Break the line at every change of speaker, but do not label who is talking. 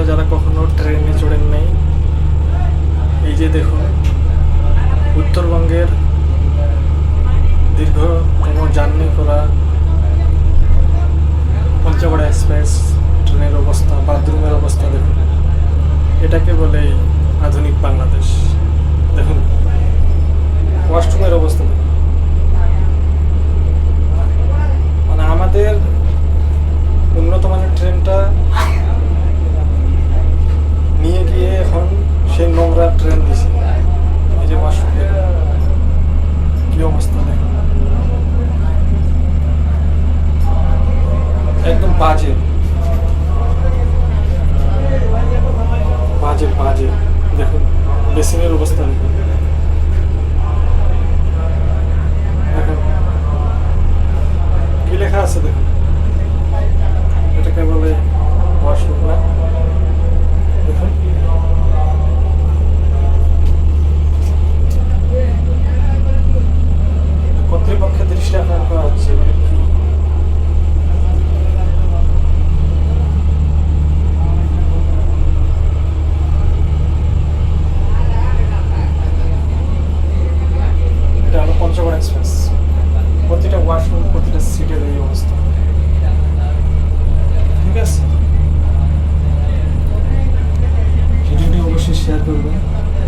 আপনারা যারা কখনো ট্রেনে চড়েন নাই, এই যে দেখুন, উত্তরবঙ্গের দীর্ঘ কোনো জার্নি করা পঞ্চগড় এক্সপ্রেস ট্রেনের অবস্থা, বাথরুমের অবস্থা দেখুন। এটাকে বলে এই আধুনিক বাংলাদেশ দেখুন ওয়াশরুমের অবস্থা দেখুন মানে আমাদের উন্নত মানের ট্রেনটা নিয়ে গিয়ে এখন সেই নোংরা ট্রেন দিছে এই যে ওয়াশরুম দেখুন কি অবস্থা দেখুন একদম বাজে। বাজে বাজে। দেখুন, বেসিনের অবস্থা কি লেখা আছে দেখুন? এটাকে বলে ওয়াশরুম না? দেখুন। কর্তৃপক্ষের দৃষ্টি আকর্ষণ করা হচ্ছে এগুলো কি এটা হলো পঞ্চগড় এক্সপ্রেস প্রতিটা ওয়াশরুম প্রতিটা সিটের এই অবস্থা ঠিক আছে ভিডিওটি অবশ্যই শেয়ার করবেন।